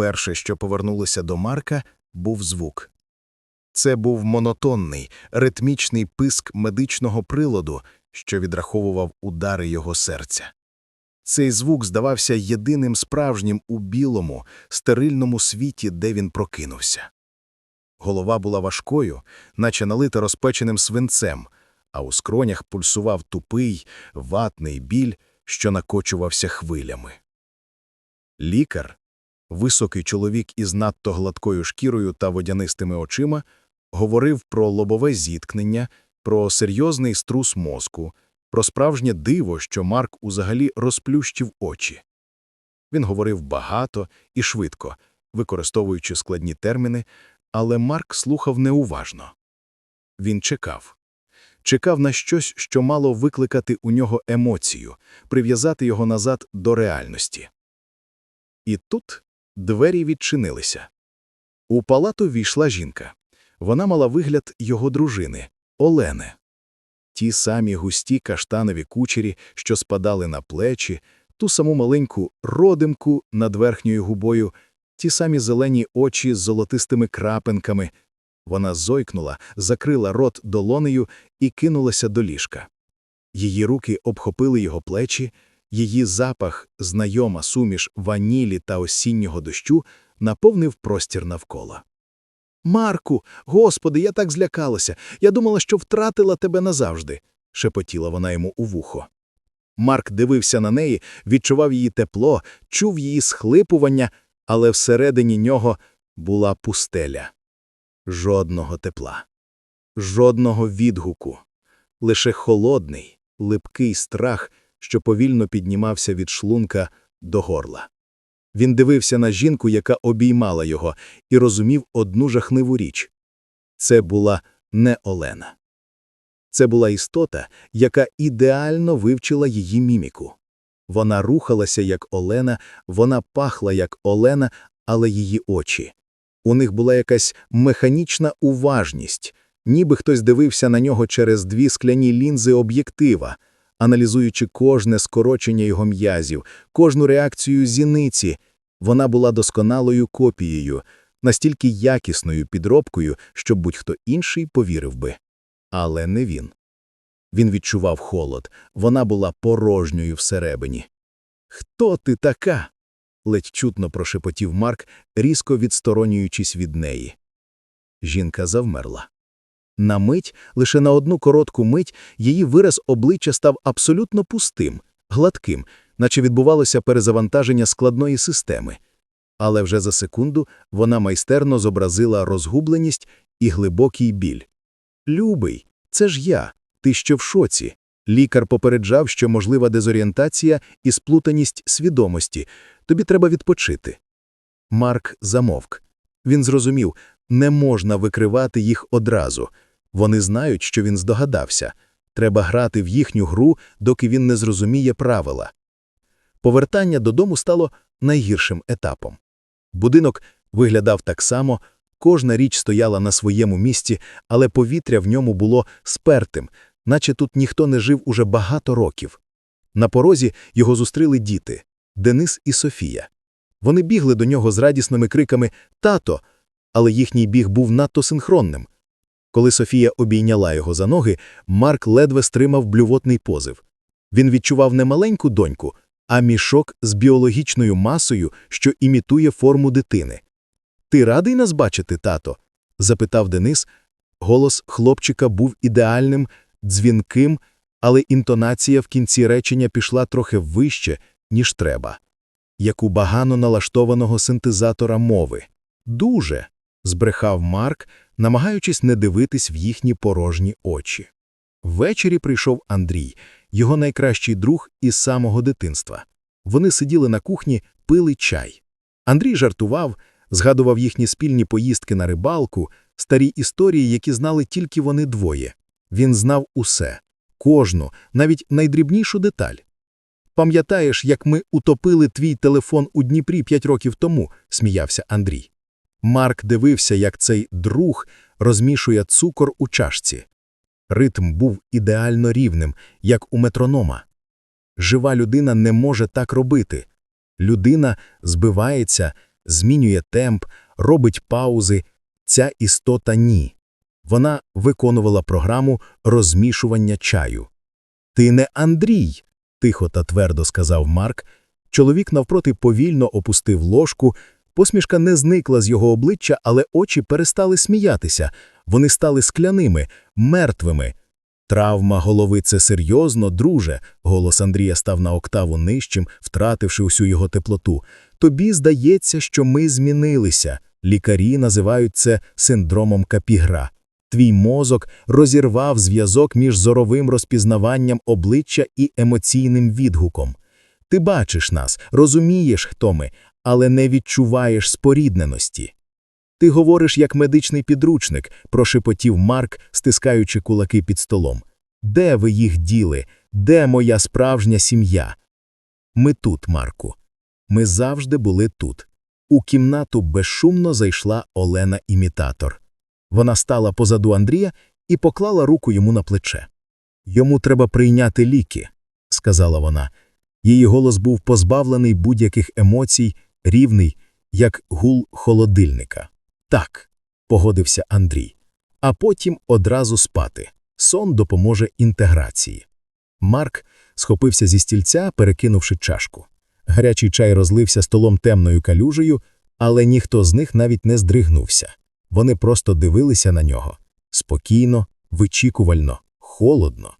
Перше, що повернулося до Марка, був звук. Це був монотонний, ритмічний писк медичного приладу, що відраховував удари його серця. Цей звук здавався єдиним справжнім у білому, стерильному світі, де він прокинувся. Голова була важкою, наче налита розпеченим свинцем, а у скронях пульсував тупий, ватний біль, що накочувався хвилями. Лікар, високий чоловік із надто гладкою шкірою та водянистими очима, говорив про лобове зіткнення, про серйозний струс мозку, про справжнє диво, що Марк узагалі розплющив очі. Він говорив багато і швидко, використовуючи складні терміни, але Марк слухав неуважно. Він чекав. Чекав на щось, що мало викликати у нього емоцію, прив'язати його назад до реальності. І тут двері відчинилися. У палату війшла жінка. Вона мала вигляд його дружини Олени. Ті самі густі каштанові кучері, що спадали на плечі, ту саму маленьку родимку над верхньою губою, ті самі зелені очі з золотистими крапинками. Вона зойкнула, закрила рот долонею і кинулася до ліжка. Її руки обхопили його плечі, її запах, знайома суміш ванілі та осіннього дощу, наповнив простір навколо. Марку, господи, я так злякалася. Я думала, що втратила тебе назавжди, шепотіла вона йому у вухо. Марк дивився на неї, відчував її тепло, чув її схлипування, але всередині нього була пустеля. Жодного тепла, жодного відгуку, лише холодний, липкий страх, що повільно піднімався від шлунка до горла. Він дивився на жінку, яка обіймала його, і розумів одну жахливу річ це була не Олена. Це була істота, яка ідеально вивчила її міміку. Вона рухалася як Олена, вона пахла як Олена, але її очі. У них була якась механічна уважність, ніби хтось дивився на нього через дві скляні лінзи об'єктива, аналізуючи кожне скорочення його м'язів, кожну реакцію зіниці. Вона була досконалою копією, настільки якісною підробкою, що будь-хто інший повірив би. Але не він. Він відчував холод, вона була порожньою всередині. Хто ти така? ледь чутно прошепотів Марк, різко відсторонюючись від неї. Жінка завмерла. На мить, лише на одну коротку мить, її вираз обличчя став абсолютно пустим, гладким, наче відбувалося перезавантаження складної системи. Але вже за секунду вона майстерно зобразила розгубленість і глибокий біль. Любий, це ж я, ти що в шоці. Лікар попереджав, що можлива дезорієнтація і сплутаність свідомості. Тобі треба відпочити. Марк замовк. Він зрозумів, не можна викривати їх одразу. Вони знають, що він здогадався. Треба грати в їхню гру, доки він не зрозуміє правила. Повертання додому стало найгіршим етапом. Будинок виглядав так само, кожна річ стояла на своєму місці, але повітря в ньому було спертим, наче тут ніхто не жив уже багато років. На порозі його зустріли діти Денис і Софія. Вони бігли до нього з радісними криками Тато, але їхній біг був надто синхронним. Коли Софія обійняла його за ноги, Марк ледве стримав блювотний позив. Він відчував не маленьку доньку, а мішок з біологічною масою, що імітує форму дитини. Ти радий нас бачити, тато? запитав Денис. Голос хлопчика був ідеальним, дзвінким, але інтонація в кінці речення пішла трохи вище, ніж треба, як у багано налаштованого синтезатора мови. Дуже, збрехав Марк, намагаючись не дивитись в їхні порожні очі. Ввечері прийшов Андрій, його найкращий друг із самого дитинства. Вони сиділи на кухні, пили чай. Андрій жартував, згадував їхні спільні поїздки на рибалку, старі історії, які знали тільки вони двоє. Він знав усе, кожну, навіть найдрібнішу деталь. Пам'ятаєш, як ми утопили твій телефон у Дніпрі п'ять років тому, сміявся Андрій. Марк дивився, як цей друг розмішує цукор у чашці. Ритм був ідеально рівним, як у метронома. Жива людина не може так робити. Людина збивається, змінює темп, робить паузи. Ця істота ні. Вона виконувала програму розмішування чаю. Ти не Андрій, тихо та твердо сказав Марк. Чоловік навпроти повільно опустив ложку. Посмішка не зникла з його обличчя, але очі перестали сміятися. Вони стали скляними, мертвими. Травма голови – це серйозно, друже. Голос Андрія став на октаву нижчим, втративши усю його теплоту. Тобі здається, що ми змінилися. Лікарі називають це синдромом Капігра. Твій мозок розірвав зв'язок між зоровим розпізнаванням обличчя і емоційним відгуком. Ти бачиш нас, розумієш, хто ми, але не відчуваєш спорідненості. Ти говориш як медичний підручник, прошепотів Марк, стискаючи кулаки під столом. Де ви їх діли? Де моя справжня сім'я? Ми тут, Марку. Ми завжди були тут. У кімнату безшумно зайшла Олена-імітатор. Вона стала позаду Андрія і поклала руку йому на плече. Йому треба прийняти ліки, сказала вона. Її голос був позбавлений будь-яких емоцій, рівний, як гул холодильника. Так, погодився Андрій. А потім одразу спати. Сон допоможе інтеграції. Марк схопився зі стільця, перекинувши чашку. Гарячий чай розлився столом темною калюжею, але ніхто з них навіть не здригнувся. Вони просто дивилися на нього. Спокійно, вичікувально, холодно.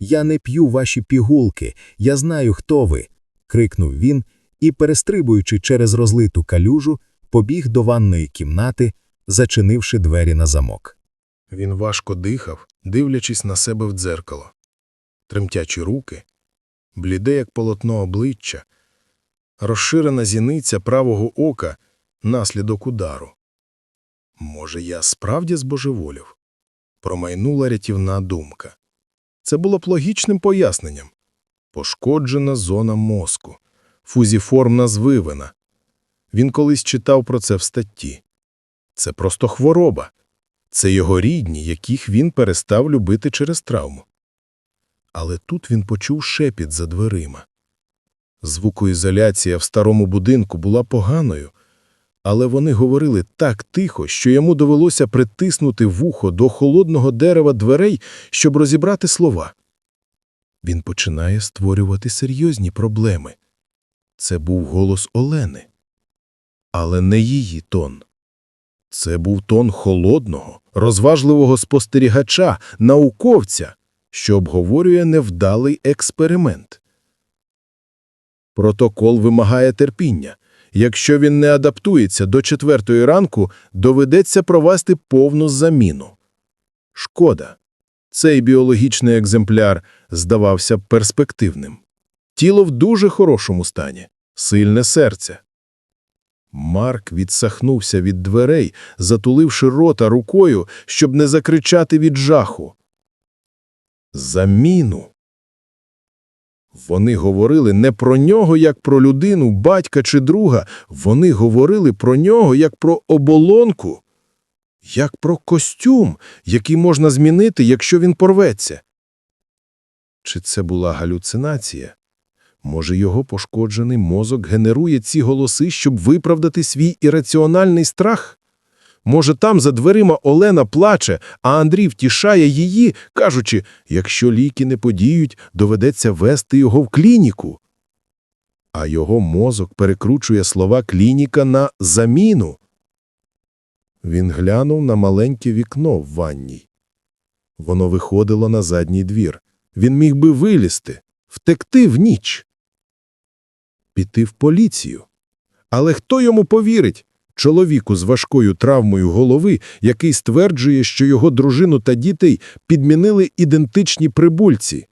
Я не п'ю ваші пігулки, я знаю, хто ви. крикнув він і, перестрибуючи через розлиту калюжу, побіг до ванної кімнати, зачинивши двері на замок. Він важко дихав, дивлячись на себе в дзеркало. Тремтячі руки, бліде, як полотно обличчя, розширена зіниця правого ока наслідок удару. Може, я справді збожеволів? Промайнула рятівна думка. Це було б логічним поясненням. Пошкоджена зона мозку, фузіформна звивина. Він колись читав про це в статті. Це просто хвороба. Це його рідні, яких він перестав любити через травму. Але тут він почув шепіт за дверима. Звукоізоляція в старому будинку була поганою, але вони говорили так тихо, що йому довелося притиснути вухо до холодного дерева дверей, щоб розібрати слова. Він починає створювати серйозні проблеми. Це був голос Олени, але не її тон. Це був тон холодного, розважливого спостерігача, науковця, що обговорює невдалий експеримент. Протокол вимагає терпіння. Якщо він не адаптується до четвертої ранку, доведеться провести повну заміну. Шкода. Цей біологічний екземпляр здавався перспективним. Тіло в дуже хорошому стані, сильне серце. Марк відсахнувся від дверей, затуливши рота рукою, щоб не закричати від жаху. Заміну. Вони говорили не про нього як про людину, батька чи друга, вони говорили про нього як про оболонку, як про костюм, який можна змінити, якщо він порветься. Чи це була галюцинація? Може, його пошкоджений мозок генерує ці голоси, щоб виправдати свій ірраціональний страх? Може, там за дверима Олена плаче, а Андрій втішає її, кажучи, якщо ліки не подіють, доведеться вести його в клініку. А його мозок перекручує слова клініка на заміну. Він глянув на маленьке вікно в ванній. Воно виходило на задній двір. Він міг би вилізти, втекти в ніч, піти в поліцію. Але хто йому повірить? Чоловіку з важкою травмою голови, який стверджує, що його дружину та дітей підмінили ідентичні прибульці.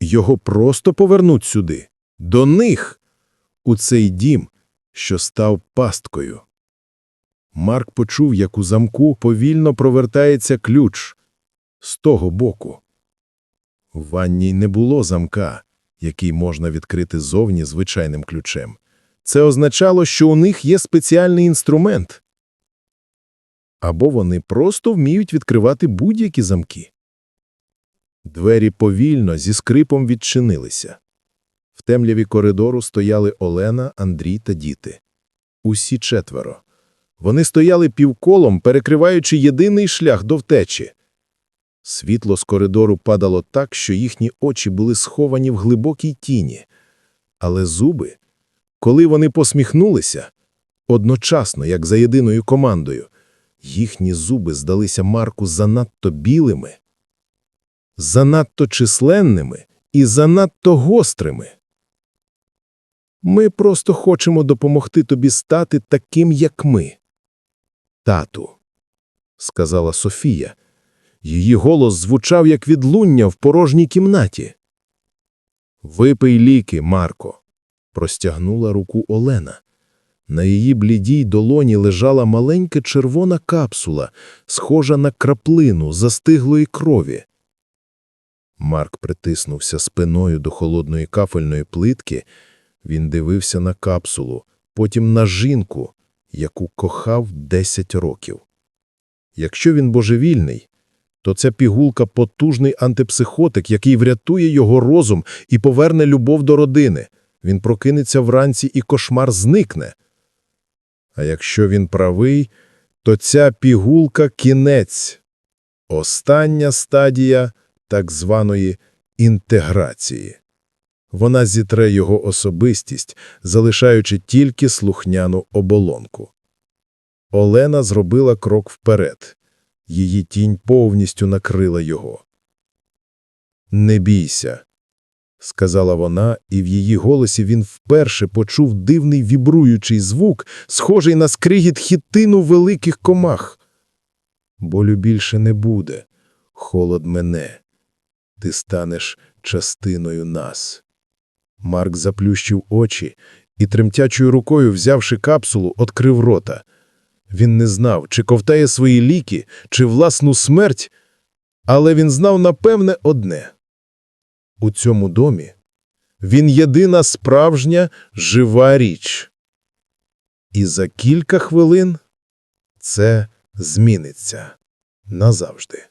Його просто повернуть сюди, до них, у цей дім, що став пасткою. Марк почув, як у замку повільно провертається ключ з того боку. В ванній не було замка, який можна відкрити зовні звичайним ключем. Це означало, що у них є спеціальний інструмент. Або вони просто вміють відкривати будь-які замки. Двері повільно зі скрипом відчинилися. В темряві коридору стояли Олена, Андрій та діти. Усі четверо. Вони стояли півколом, перекриваючи єдиний шлях до втечі. Світло з коридору падало так, що їхні очі були сховані в глибокій тіні. Але зуби, коли вони посміхнулися, одночасно, як за єдиною командою, їхні зуби здалися Марку занадто білими, занадто численними і занадто гострими. Ми просто хочемо допомогти тобі стати таким, як ми. Тату, сказала Софія. Її голос звучав, як відлуння в порожній кімнаті. Випий ліки, Марко, простягнула руку Олена. На її блідій долоні лежала маленька червона капсула, схожа на краплину застиглої крові. Марк притиснувся спиною до холодної кафельної плитки. Він дивився на капсулу, потім на жінку, яку кохав 10 років. Якщо він божевільний, то ця пігулка – потужний антипсихотик, який врятує його розум і поверне любов до родини. Він прокинеться вранці і кошмар зникне. А якщо він правий, то ця пігулка – кінець. Остання стадія так званої інтеграції. Вона зітре його особистість, залишаючи тільки слухняну оболонку. Олена зробила крок вперед. Її тінь повністю накрила його. «Не бійся», – сказала вона, і в її голосі він вперше почув дивний вібруючий звук, схожий на скригіт хітину великих комах. «Болю більше не буде, холод мене. Ти станеш частиною нас». Марк заплющив очі і тремтячою рукою, взявши капсулу, відкрив рота. Він не знав, чи ковтає свої ліки, чи власну смерть, але він знав напевне одне. У цьому домі він єдина справжня жива річ. І за кілька хвилин це зміниться назавжди.